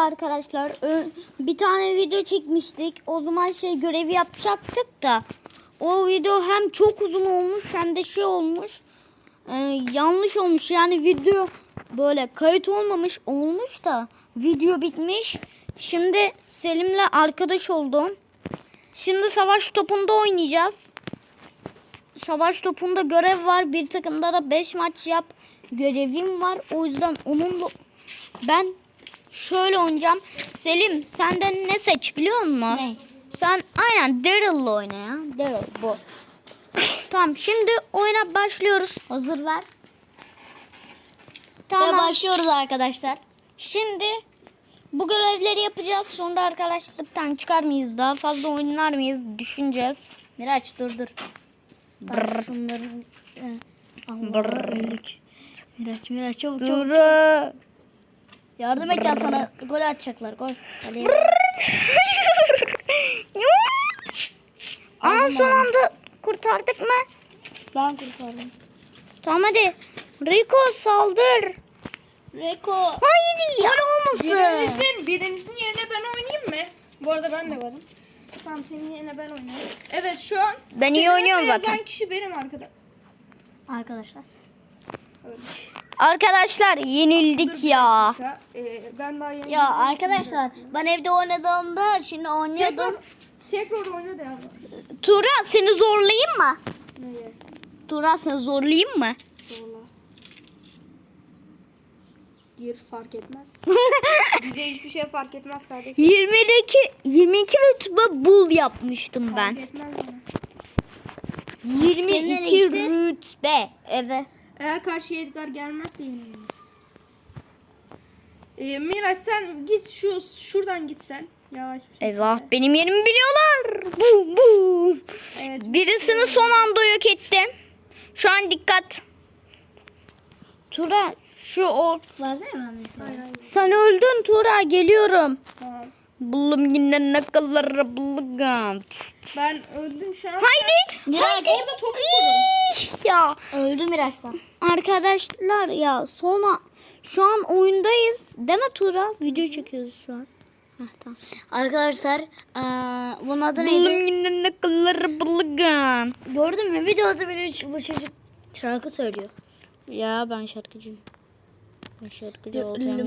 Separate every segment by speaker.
Speaker 1: arkadaşlar. Bir tane video çekmiştik. O zaman şey görevi yapacaktık da. O video hem çok uzun olmuş hem de şey olmuş. Ee, yanlış olmuş. Yani video böyle kayıt olmamış olmuş da video bitmiş. Şimdi Selim'le arkadaş oldum. Şimdi savaş topunda oynayacağız. Savaş topunda görev var. Bir takımda da 5 maç yap görevim var. O yüzden onunla ben şöyle oynayacağım. Selim senden ne seç biliyor musun?
Speaker 2: Ne?
Speaker 1: Sen aynen Daryl'la oyna ya. Daryl bu. tamam şimdi oyuna başlıyoruz. Hazır ver.
Speaker 2: Ve
Speaker 1: Tamam.
Speaker 2: başlıyoruz arkadaşlar.
Speaker 1: Şimdi bu görevleri yapacağız. Sonra arkadaşlıktan çıkar mıyız? Daha fazla oynar mıyız? Düşüneceğiz.
Speaker 2: Miraç dur dur. Ben şunları... e. Miraç Miraç çabuk çabuk.
Speaker 1: Duru.
Speaker 2: Yardım edeceğim sana. Gol atacaklar gol. Kaleye.
Speaker 1: Aa son anda kurtardık mı?
Speaker 2: Ben kurtardım.
Speaker 1: Tamam hadi. Rico saldır.
Speaker 2: Reko.
Speaker 1: Haydi ya. olmasın.
Speaker 3: Birinizin, birinizin yerine ben oynayayım mı? Bu arada ben de varım. Tamam senin yerine ben oynayayım. Evet şu an
Speaker 1: Ben iyi oynuyorum zaten.
Speaker 3: kişi benim arkadaş.
Speaker 2: Arkadaşlar.
Speaker 1: Arkadaşlar yenildik ya.
Speaker 3: Ee, ben daha yeni.
Speaker 2: Ya arkadaşlar ben evde oynadığımda şimdi
Speaker 3: tekrar,
Speaker 2: oynuyordum.
Speaker 3: tekrar oyna da yavrum.
Speaker 1: Tura seni zorlayayım mı?
Speaker 3: Neye?
Speaker 1: Tura seni zorlayayım mı?
Speaker 3: Zorla. Gir fark etmez. Bize hiçbir şey fark etmez kardeşim.
Speaker 1: 20'deki 22 rütbe bul yapmıştım
Speaker 3: Fark
Speaker 1: ben.
Speaker 3: etmez bana.
Speaker 1: 22
Speaker 2: gitti?
Speaker 1: rütbe. Evet.
Speaker 3: Eğer karşıya Edgar gelmezse yeniliriz. Ee, Miraç sen git şu şuradan git sen. Yavaş bir şey.
Speaker 1: Eyvah benim yerimi biliyorlar. Bu bu.
Speaker 3: Evet.
Speaker 1: Birisini son anda yok ettim. Şu an dikkat. Tura şu o.
Speaker 2: Var değil mi?
Speaker 1: Sen öldün Tura geliyorum.
Speaker 3: Tamam.
Speaker 1: Bullum yine ne kadar.
Speaker 3: Ben öldüm şu an.
Speaker 1: Haydi.
Speaker 2: Miraç.
Speaker 3: Orada topu vurun.
Speaker 1: İş Ya
Speaker 2: Öldü Miraç'tan.
Speaker 1: arkadaşlar ya sonra şu an oyundayız. Değil mi Tura? Video çekiyoruz şu an. Heh, tamam.
Speaker 2: Arkadaşlar eee bunun adı neydi?
Speaker 1: Bullum yine ne kadar.
Speaker 2: Gördün mü? Videoda bir bu çocuk şarkı söylüyor.
Speaker 1: Ya ben şarkıcıyım. Ben şarkıcı olacağım.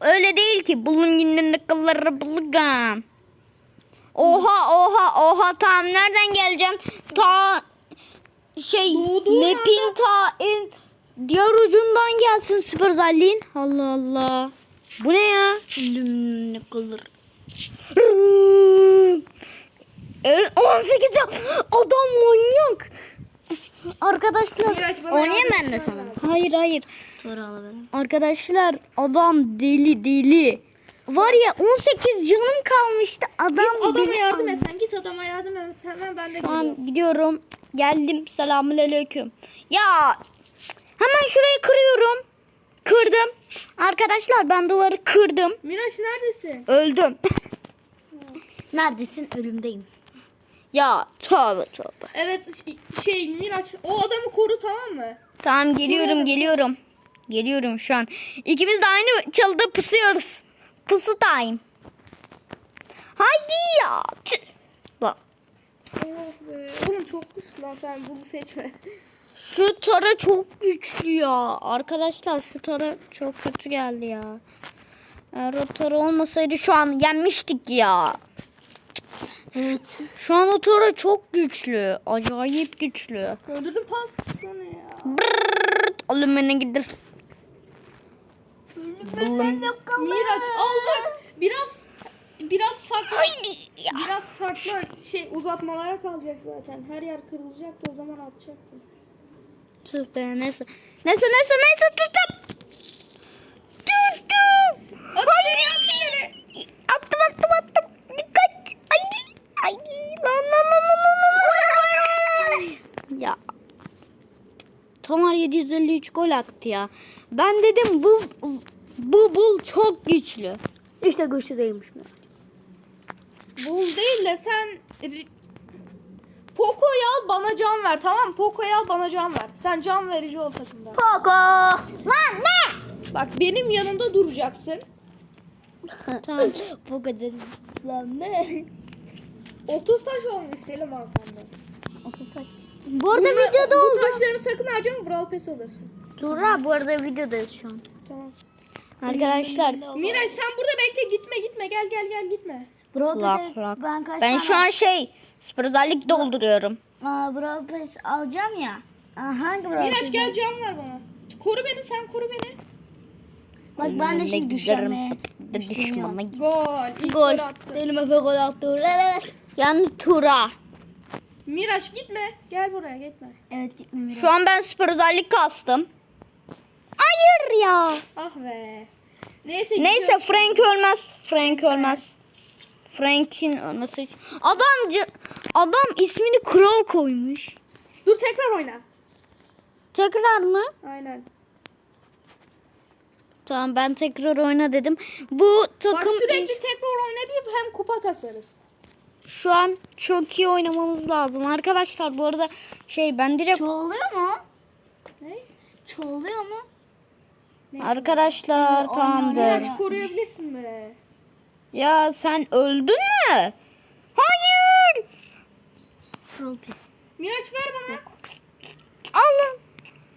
Speaker 1: Öyle değil ki. Bulun yine ne kadar bulgan. Oha oha oha tamam nereden geleceğim? Ta şey map'in ta en diğer ucundan gelsin süper özelliğin. Allah Allah. Bu ne ya?
Speaker 2: ne kalır.
Speaker 1: Evet, 18 yap. Adam manyak. Arkadaşlar.
Speaker 2: Oynayayım ben de sana.
Speaker 1: Hayır hayır.
Speaker 2: Alabilirim.
Speaker 1: Arkadaşlar adam deli deli. Var ya 18 canım kalmıştı. Adam
Speaker 3: Git adama
Speaker 1: beni
Speaker 3: yardım et sen. Git adama yardım et. Hemen ben de
Speaker 1: Şu an gidiyorum. Geldim. Selamünaleyküm. Ya hemen şurayı kırıyorum. Kırdım. Arkadaşlar ben duvarı kırdım.
Speaker 3: Miraç neredesin?
Speaker 1: Öldüm.
Speaker 2: Neredesin? Ölümdeyim.
Speaker 1: ya tövbe tövbe.
Speaker 3: Evet şey Miraç o adamı koru tamam mı?
Speaker 1: Tamam geliyorum geliyorum. Geliyorum şu an. İkimiz de aynı çalıda pusuyoruz. Pusu time. Haydi ya. Tüh.
Speaker 3: Be. Oğlum çok güçlü lan sen bunu seçme.
Speaker 1: Şu tara çok güçlü ya. Arkadaşlar şu tara çok kötü geldi ya. Eğer o tara olmasaydı şu an yenmiştik ya.
Speaker 2: Evet.
Speaker 1: Şu an o tara çok güçlü. Acayip güçlü.
Speaker 3: Öldürdüm pas sana ya.
Speaker 1: Brrrt, alın beni gidir. Buldum.
Speaker 3: Miraç aldık. Biraz biraz.
Speaker 1: Haydi ya.
Speaker 3: Biraz saklan. Şey uzatmalara kalacak zaten. Her yer kırılacaktı o zaman atacaktım.
Speaker 1: Tüh be neyse. Neyse neyse neyse tuttum. Tuttum. Haydi. Attım attım attım. Dikkat. Haydi. Haydi. Lan lan lan lan lan lan. Ya. Tamar 753 gol attı ya. Ben dedim bu bu bul çok güçlü.
Speaker 2: İşte güçlü değilmiş mi?
Speaker 3: Bul değil de sen Poco'yu al bana can ver tamam? Poco'yu al bana can ver. Sen can verici ol takımda.
Speaker 2: Poco.
Speaker 1: Lan ne?
Speaker 3: Bak benim yanımda duracaksın.
Speaker 1: Tamam.
Speaker 2: Bu kadar lan ne?
Speaker 3: 30 taş olmuş Selim al sende.
Speaker 2: 30 taş.
Speaker 1: Bu arada
Speaker 3: Bunlar-
Speaker 1: videoda
Speaker 3: Bu
Speaker 1: oldu.
Speaker 3: taşları sakın harcama Brawl Pass alırsın.
Speaker 1: Tura bu arada videodayız şu an.
Speaker 3: Tamam.
Speaker 1: Arkadaşlar
Speaker 3: Miraç sen burada bekle gitme gitme gel gel gel gitme.
Speaker 2: Bro
Speaker 1: lak
Speaker 2: Pass-
Speaker 1: lak.
Speaker 2: Ben kaç
Speaker 1: Ben
Speaker 2: tane
Speaker 1: şu an şey süper özellik dolduruyorum.
Speaker 2: Aa, Bro Pass alacağım ya. Aa, hangi Bro
Speaker 3: Miraç gel can ver bana. Koru beni sen koru beni.
Speaker 2: Bak ben de şimdi
Speaker 1: giderim, Düşmanla.
Speaker 3: Gol. İlk
Speaker 1: Gol.
Speaker 3: gol attı.
Speaker 2: Selim Efe gol attı.
Speaker 1: Yani Tura.
Speaker 3: Miraç gitme. Gel buraya gitme.
Speaker 2: Evet gitme Miraç.
Speaker 1: Şu an ben süper özellik kastım. Hayır ya.
Speaker 3: Ah be. Neyse
Speaker 1: Neyse
Speaker 3: gidiyoruz.
Speaker 1: Frank ölmez. Frank ölmez. Frank'in ölmesi için. Adam, c- adam ismini Crow koymuş.
Speaker 3: Dur tekrar oyna.
Speaker 1: Tekrar mı?
Speaker 3: Aynen.
Speaker 1: Tamam ben tekrar oyna dedim. Bu
Speaker 3: Bak
Speaker 1: takım
Speaker 3: sürekli tekrar oyna deyip hem kupa kasarız.
Speaker 1: şu an çok iyi oynamamız lazım. Arkadaşlar bu arada şey ben direkt
Speaker 2: Çoğuluyor mu?
Speaker 3: Ne?
Speaker 2: Çoğuluyor mu?
Speaker 1: Arkadaşlar tamamdır.
Speaker 3: Miraç koruyabilirsin be.
Speaker 1: Ya sen öldün mü? Hayır.
Speaker 2: Pass.
Speaker 3: Miraç ver bana.
Speaker 1: Al.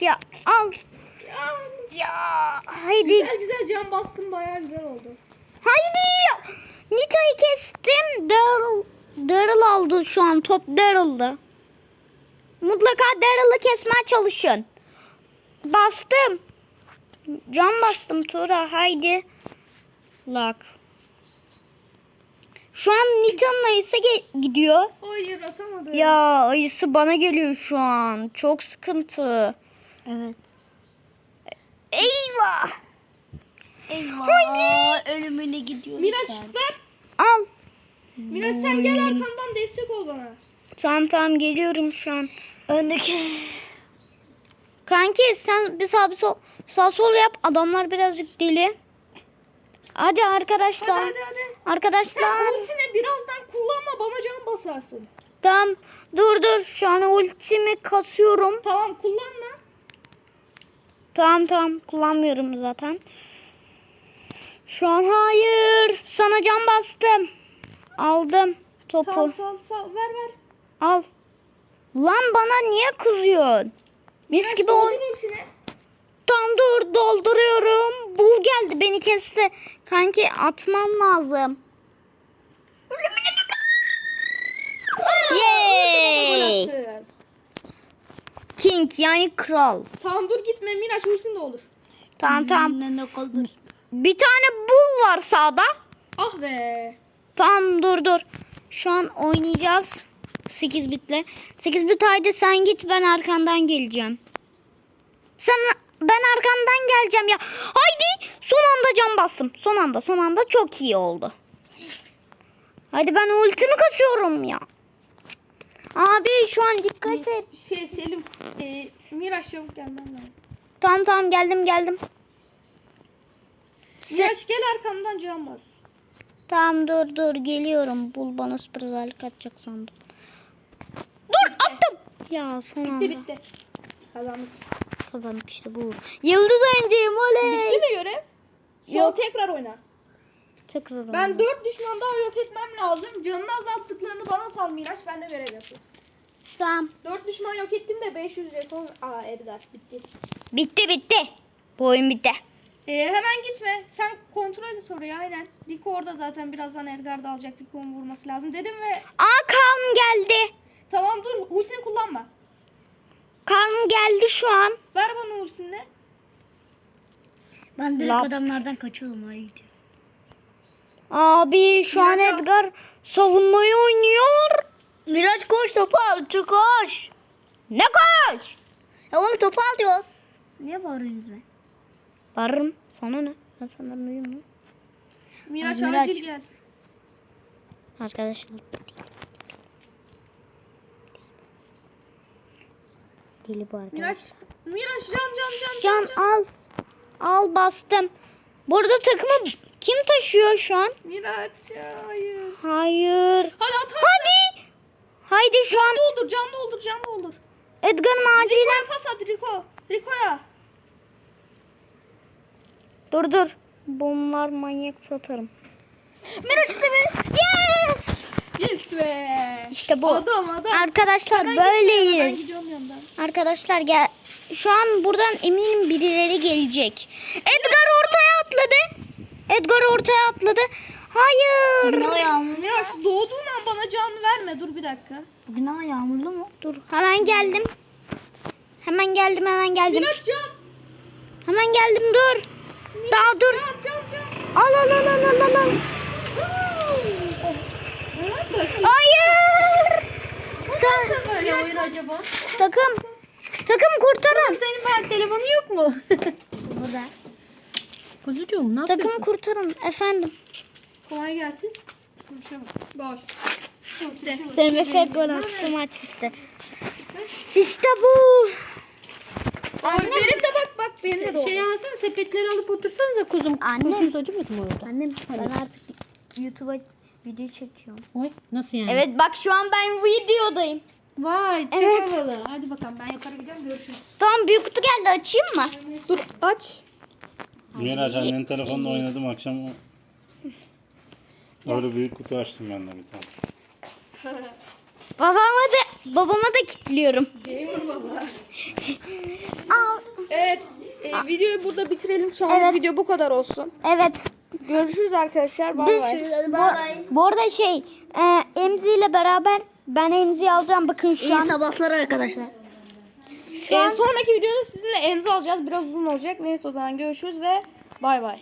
Speaker 1: Ya al.
Speaker 3: Ya,
Speaker 1: Ya haydi.
Speaker 3: güzel güzel can bastım bayağı güzel oldu.
Speaker 1: Haydi. Nita'yı kestim. Daryl, Daryl aldı şu an. Top Daryl'da. Mutlaka Daryl'ı kesmeye çalışın. Bastım. Can bastım Tura. Haydi. Lak. Şu an Nita'nın ayısı ge- gidiyor.
Speaker 3: Hayır atamadım.
Speaker 1: Ya ayısı bana geliyor şu an. Çok sıkıntı.
Speaker 2: Evet.
Speaker 1: Eyvah.
Speaker 2: Eyvah.
Speaker 1: Haydi.
Speaker 2: Ölümüne gidiyoruz.
Speaker 3: Miraç
Speaker 2: ben.
Speaker 3: ver.
Speaker 1: Al.
Speaker 3: Miraç sen gel arkamdan destek ol bana.
Speaker 1: Tamam tamam geliyorum şu an.
Speaker 2: Öndeki.
Speaker 1: Kanki sen bir sağ bir sol, sağ sol yap. Adamlar birazcık deli. Hadi
Speaker 3: Hadi
Speaker 1: arkadaşlar.
Speaker 3: hadi hadi.
Speaker 1: Arkadaşlar.
Speaker 3: Sen ultini birazdan kullanma bana can basarsın.
Speaker 1: Tamam. Dur dur. Şu an ultimi kasıyorum.
Speaker 3: Tamam kullanma.
Speaker 1: Tamam tamam. Kullanmıyorum zaten. Şu an hayır. Sana can bastım. Aldım topu.
Speaker 3: Tamam sal sal ver ver.
Speaker 1: Al. Lan bana niye kızıyorsun? Mis
Speaker 3: Miraç
Speaker 1: gibi
Speaker 3: ultini.
Speaker 1: Tam dur dolduruyorum. Bul geldi beni kesti. Kanki atmam lazım. Yay! King yani kral.
Speaker 3: Tamam dur gitme Miraç ultin de olur.
Speaker 1: Tamam tamam.
Speaker 2: Ne ne kaldır.
Speaker 1: Bir tane bul var sağda.
Speaker 3: Ah be.
Speaker 1: Tamam dur dur. Şu an oynayacağız. 8 bitle. 8 bit haydi sen git ben arkandan geleceğim. Sen ben arkandan geleceğim ya. Haydi son anda can bastım. Son anda son anda çok iyi oldu. Haydi ben ultimi kasıyorum ya. Abi şu an dikkat et.
Speaker 3: Şey Selim. E, Miraç çabuk gelmen lazım.
Speaker 1: Tamam tamam geldim geldim. Se-
Speaker 3: Miraç gel arkamdan can bas.
Speaker 1: tamam dur dur geliyorum. Bul bana süper özellik atacak sandım. Dur attım. Ya son anda.
Speaker 3: Bitti bitti. Kazandık.
Speaker 1: Kazandık işte bu. Yıldız oyuncuyum oley.
Speaker 3: Bitti mi görev? Son
Speaker 1: Yok.
Speaker 3: tekrar oyna.
Speaker 1: Tekrar
Speaker 3: Ben
Speaker 1: oyna.
Speaker 3: dört düşman daha yok etmem lazım. Canını azalttıklarını bana sal Miraç. Ben de görev yapayım.
Speaker 1: Tamam.
Speaker 3: Dört düşman yok ettim de 500 jeton. Aa Edgar bitti.
Speaker 1: Bitti bitti. Bu oyun bitti.
Speaker 3: Ee, hemen gitme. Sen kontrol et soruyu aynen. Rico orada zaten birazdan Edgar da alacak. Rico'nun vurması lazım dedim ve
Speaker 1: Aa Karm geldi.
Speaker 3: tamam dur ultini kullanma.
Speaker 1: Karm geldi şu an.
Speaker 3: Ver bana ultini.
Speaker 2: Ben direkt
Speaker 1: Lap.
Speaker 2: adamlardan kaçıyorum. Hayır gidiyorum.
Speaker 1: Abi şu an
Speaker 3: Miraç al.
Speaker 1: Edgar savunmayı oynuyor.
Speaker 2: Miraç koş topu al. Çık koş.
Speaker 1: Ne koş?
Speaker 2: Ya onu topu al diyoruz. Niye bağırıyorsunuz be?
Speaker 1: Varırım. Sana ne? Ben senden büyüğüm mü?
Speaker 3: Miraç,
Speaker 2: Ay, Miraç.
Speaker 3: acil gel.
Speaker 1: Arkadaşlar. Deli bu arkadaş.
Speaker 3: Miraç, Miraç can can can.
Speaker 1: Can al. Al bastım. Burada takımı kim taşıyor şu an?
Speaker 3: Miraç hayır.
Speaker 1: Hayır.
Speaker 3: Hadi at hadi.
Speaker 1: Hadi. Haydi şu an
Speaker 3: Doldur can doldur can doldur.
Speaker 1: Edgar'ın acilen.
Speaker 3: Rico'ya pas at Rico. Rico'ya.
Speaker 1: Dur dur. Bombalar manyak satarım. Miraç TV. Yes!
Speaker 3: Yes be.
Speaker 1: İşte bu.
Speaker 3: Adam adam.
Speaker 1: Arkadaşlar
Speaker 3: Ben
Speaker 1: böyleyiz. Arkadaşlar gel. Şu an buradan eminim birileri gelecek. Edgar ortaya atladı. Edgar ortaya atladı. Hayır.
Speaker 2: Bugün hava yağmurlu.
Speaker 3: Miraç doğduğun an bana can verme. Dur bir dakika.
Speaker 2: Bugün hava yağmurlu mu?
Speaker 1: Dur hemen geldim. Hemen geldim hemen geldim.
Speaker 3: Miraç can.
Speaker 1: Hemen geldim dur. Daha dur.
Speaker 3: Can can can.
Speaker 1: Al al al al al al.
Speaker 3: Miraç
Speaker 1: Hayır. Ta-
Speaker 3: da böyle oyun acaba?
Speaker 1: takım. Takım kurtarın.
Speaker 3: Senin ben telefonu yok mu?
Speaker 1: Burada.
Speaker 3: Kuzucuğum ne
Speaker 1: Takımı kurtarın efendim.
Speaker 3: Kolay gelsin. Gol. Bitti.
Speaker 1: SMF gol attı maç bitti. İşte bu.
Speaker 3: Ay, benim de bak bak benim de doğdu. Şey alsana sepetleri alıp otursanıza kuzum.
Speaker 1: Annem.
Speaker 3: acımadı mı orada?
Speaker 1: Annem ben artık YouTube'a video çekiyorum.
Speaker 3: Oy nasıl yani?
Speaker 1: Evet bak şu an ben videodayım.
Speaker 3: Vay çok
Speaker 1: Evet.
Speaker 3: havalı. Hadi bakalım ben yukarı gidiyorum görüşürüz.
Speaker 1: Tamam büyük kutu geldi açayım mı?
Speaker 3: Dur aç.
Speaker 4: Miraç annenin telefonla oynadım akşam. Öyle büyük kutu açtım ben de bir tane.
Speaker 1: Babama da babama da kilitliyorum.
Speaker 3: Gamer baba.
Speaker 1: Al.
Speaker 3: Evet e, videoyu burada bitirelim şu an
Speaker 1: Evet.
Speaker 3: video bu kadar olsun.
Speaker 1: Evet.
Speaker 3: Görüşürüz arkadaşlar. Bay
Speaker 1: Biz
Speaker 3: bay.
Speaker 1: bu, bu arada şey e, Emzi ile beraber ben Emzi'yi alacağım bakın şu
Speaker 2: İyi
Speaker 1: an.
Speaker 2: sabahlar arkadaşlar.
Speaker 3: E, sonraki videoda sizinle emza alacağız. Biraz uzun olacak. Neyse o zaman görüşürüz ve bay bay.